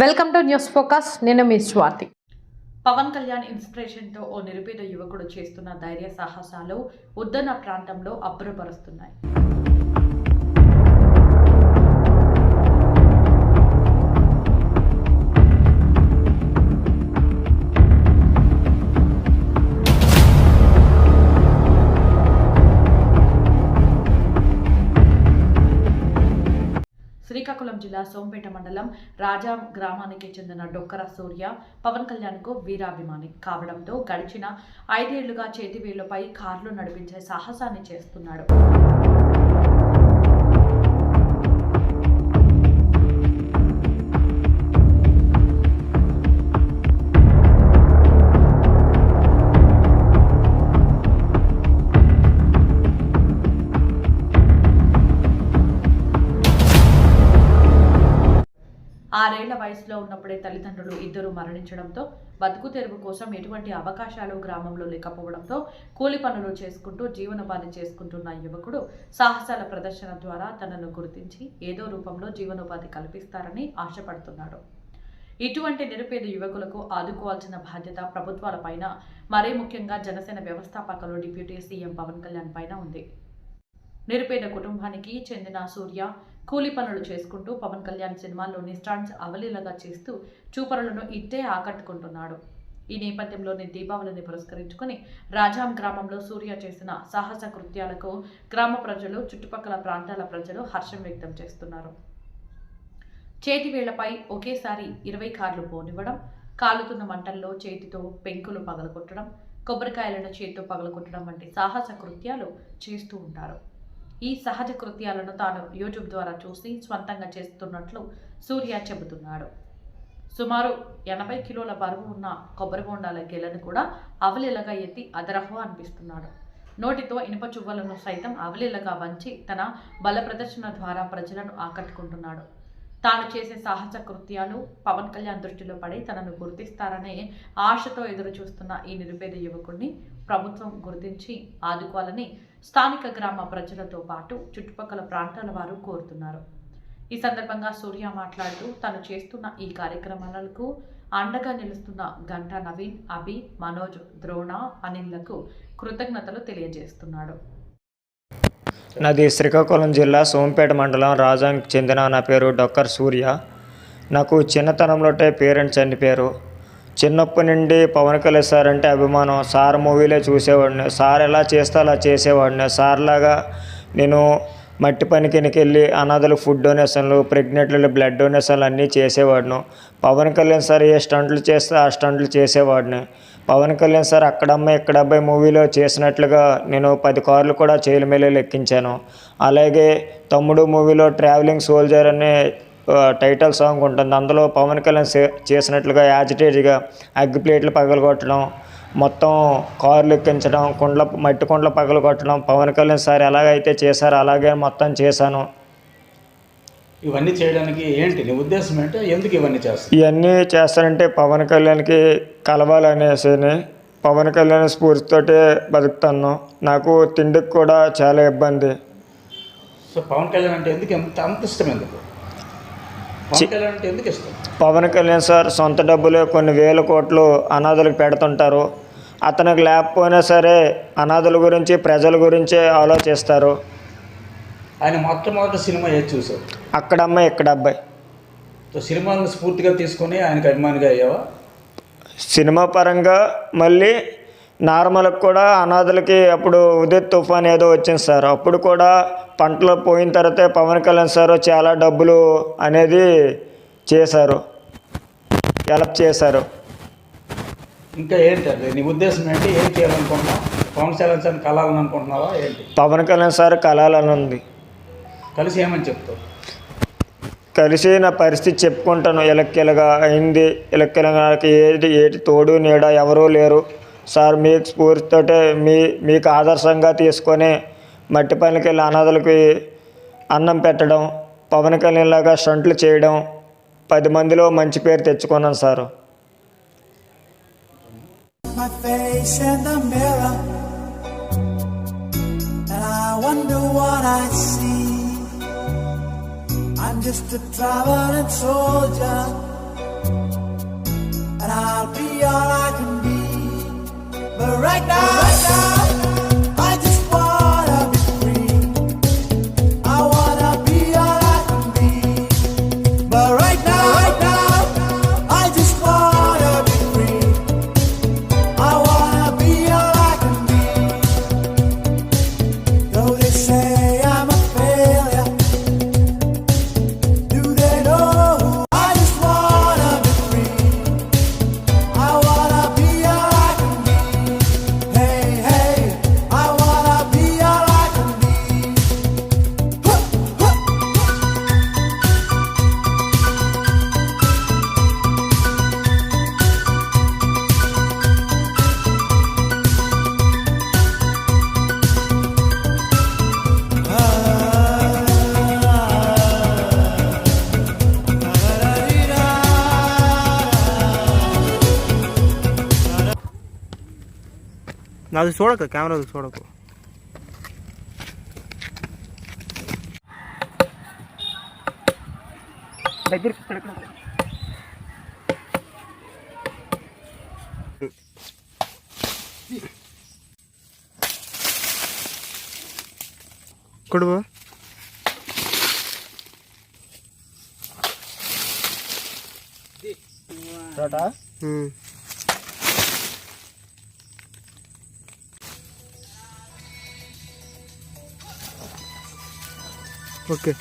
Welcome to news focus. నేను మీ స్వాతి. పవన్ కళ్యాణ్ ఇన్స్పిరేషన్తో ఓ నిరుపేద యువకుడు చేస్తున్న ధైర్య సాహసాలు ఉద్దన ప్రాంతంలో అబ్బురపరుస్తున్నాయి. జిల్లా సోంపేట మండలం రాజా గ్రామానికి చెందిన డొక్కర సూర్య పవన్ కళ్యాణ్కు వీరాభిమాని. కావడంతో గడిచిన ఐదేళ్ళుగా చేతివేళ్ళపై కార్లు నడిపించే సాహసాన్ని చేస్తున్నాడు. ఆరేళ్ళ వయసులో ఉన్నప్పుడే తల్లిదండ్రులు ఇద్దరు మరణించడంతో బతుకు తెరువు కోసం ఎటువంటి అవకాశాలు గ్రామంలో లేకపోవడంతో కూలి పనులు చేసుకుంటూ జీవనోపాధి చేసుకుంటున్న యువకుడు సాహసాల ప్రదర్శన ద్వారా తనను గుర్తించి ఏదో రూపంలో జీవనోపాధి కల్పిస్తారని ఆశపడుతున్నాడు. ఇటువంటి నిరుపేద యువకులకు ఆదుకోవాల్సిన బాధ్యత ప్రభుత్వాలపైన మరీ ముఖ్యంగా జనసేన వ్యవస్థాపకులు డిప్యూటీ సీఎం పవన్ కళ్యాణ్ పైన ఉంది. నిరుపేద కుటుంబానికి చెందిన సూర్య కూలి పనులు చేసుకుంటూ పవన్ కళ్యాణ్ సినిమాల్లోని స్టంట్స్ అవలీలగా చేస్తూ చూపరులను ఇట్టే ఆకట్టుకుంటున్నాడు. ఈ నేపథ్యంలోని దీపావళిని పురస్కరించుకొని రాజాం గ్రామంలో సూర్య చేసిన సాహస కృత్యాలకు గ్రామ ప్రజలు చుట్టుపక్కల ప్రాంతాల ప్రజలు హర్షం వ్యక్తం చేస్తున్నారు. చేతి వేళ్ళపై ఒకేసారి ఇరవై కార్లు పోనివ్వడం కాలుతున్న మంటల్లో చేతితో పెంకులు పగలగొట్టడం కొబ్బరికాయలను చేతితో పగలగొట్టడం వంటి సాహస కృత్యాలు చేస్తూ ఉంటారు. ఈ సహజ కృత్యాలను తాను యూట్యూబ్ ద్వారా చూసి స్వంతంగా చేస్తున్నట్లు సూర్య చెబుతున్నాడు. సుమారు ఎనభై కిలోల బరువు ఉన్న కొబ్బరి బొండాల గెలను కూడా అవలీలగా ఎత్తి అదరహో అనిపిస్తున్నాడు. నోటితో ఇనుప చువ్వలను సైతం అవలీలగా వంచి తన బల ప్రదర్శన ద్వారా ప్రజలను ఆకట్టుకుంటున్నాడు. తాను చేసే సాహస కృత్యాలు పవన్ కళ్యాణ్ దృష్టిలో పడి తనను గుర్తిస్తారనే ఆశతో ఎదురు చూస్తున్న ఈ నిరుపేద యువకుడిని ప్రభుత్వం గుర్తించి ఆదుకోవాలని స్థానిక గ్రామ ప్రజలతో పాటు చుట్టుపక్కల ప్రాంతాల వారు కోరుతున్నారు. ఈ సందర్భంగా సూర్య మాట్లాడుతూ తను చేస్తున్న ఈ కార్యక్రమాలకు అండగా నిలుస్తున్న గంటా నవీన్ అభి మనోజ్ ద్రోణ అనిల్లకు కృతజ్ఞతలు తెలియజేస్తున్నాడు. నాది శ్రీకాకుళం జిల్లా సోంపేట మండలం రాజానికి చెందిన నా పేరు డొక్కర్ సూర్య. నాకు చిన్నతనంలోటే పేరెంట్స్ చనిపోయారు చిన్నప్పటి నుండి పవన్ కళ్యాణ్ సార్ అంటే అభిమానం. సార్ మూవీలే చూసేవాడిని. సార్ ఎలా చేస్తే అలా చేసేవాడిని. సార్లాగా నేను మట్టి పనికి వెళ్ళి అనాథలకు ఫుడ్ డొనేషన్లు ప్రెగ్నెంట్లు బ్లడ్ డొనేషన్లు అన్నీ చేసేవాడిను. పవన్ కళ్యాణ్ సార్ ఏ స్టంట్లు చేస్తే ఆ స్టంట్లు చేసేవాడిని. పవన్ కళ్యాణ్ సార్ అక్కడమ్మాయి ఇక్కడ అబ్బాయి మూవీలో చేసినట్లుగా నేను పది కార్లు కూడా చేయల లెక్కించాను. అలాగే తమ్ముడు మూవీలో ట్రావెలింగ్ సోల్జర్ అనే టైటిల్ సాంగ్ ఉంటుంది. అందులో పవన్ కళ్యాణ్ చేసినట్లుగా యాజిటేజ్గా అగ్గి ప్లేట్లు పగలగొట్టడం మొత్తం కార్లు ఎక్కించడం కుండ్ల మట్టి కుండ్ల పగలగొట్టడం పవన్ కళ్యాణ్ సార్ ఎలాగైతే చేశారో అలాగే మొత్తం చేశాను. ఇవన్నీ చేయడానికి ఏంటి? నీ ఉద్దేశం ఏంటి? ఎందుకు ఇవన్నీ చేస్తావు ఇవన్నీ చేస్తానంటే పవన్ కళ్యాణ్కి కలవాలనేసి పవన్ కళ్యాణ్ స్ఫూర్తితోటే బతుకుతాను నాకు తిండికి కూడా చాలా ఇబ్బంది. సో పవన్ కళ్యాణ్ అంటే ఎందుకు ఎంత అంత ఇష్టం ఎందుకు? పవన్ కళ్యాణ్ అంటే ఎందుకు ఇష్టం? పవన్ కళ్యాణ్ సార్ సొంత డబ్బులు కొన్ని వేల కోట్లు అనాథలకు పెడుతుంటారు. అతనికి లేకపోయినా సరే అనాథల గురించి ప్రజల గురించే ఆలోచిస్తారు. ఆయన మొట్టమొదటి సినిమా ఏది చూసావు? అక్కడ అమ్మాయి ఇక్కడ అబ్బాయి సో సినిమాలను స్ఫూర్తిగా తీసుకొని ఆయనకు అభిమానిగా అయ్యావా? సినిమా పరంగా మళ్ళీ నార్మల్కి కూడా అనాథలకి అప్పుడు ఉదిత్ తుఫాన్ ఏదో వచ్చింది సార్. అప్పుడు కూడా పంటలు పోయిన తర్వాతే పవన్ కళ్యాణ్ సార్ చాలా డబ్బులు అనేది చేశారు. హెల్ప్ చేశారు. ఇంకా ఏంటి అది? నీ ఉద్దేశం ఏంటి? ఏం చేయాలనుకుంటున్నావు? పవన్ కళ్యాణ్ సార్ని కలాలని అనుకుంటున్నావా? ఏంటి? పవన్ కళ్యాణ్ సార్ కలాలని ఉంది. కలిసి ఏమని చెప్తావు. కలిసి నా పరిస్థితి చెప్పుకుంటాను. ఇలక్కిలగా అయింది. ఇలక్కిలగా నాకు ఏది ఏటి తోడు నీడ ఎవరూ లేరు. సార్ మీకు స్ఫూర్తితోటే మీ మీకు ఆదర్శంగా తీసుకొని మట్టి పనికి వెళ్ళి అనాథలకి అన్నం పెట్టడం పవన్ కళ్యాణ్ లాగా స్టంట్లు చేయడం పది మందిలో మంచి పేరు తెచ్చుకున్నాను sir. I wonder what I see. I'm just a traveling soldier, and I'll be all I can be. But right now. ಅದು ಸೋಡಕ್ಕೆ ಕ್ಯಾಮ್ರಾದ ಸೋಡಕ್ಕೆ ಕೊಡುವ ಹ್ಞೂ Ok.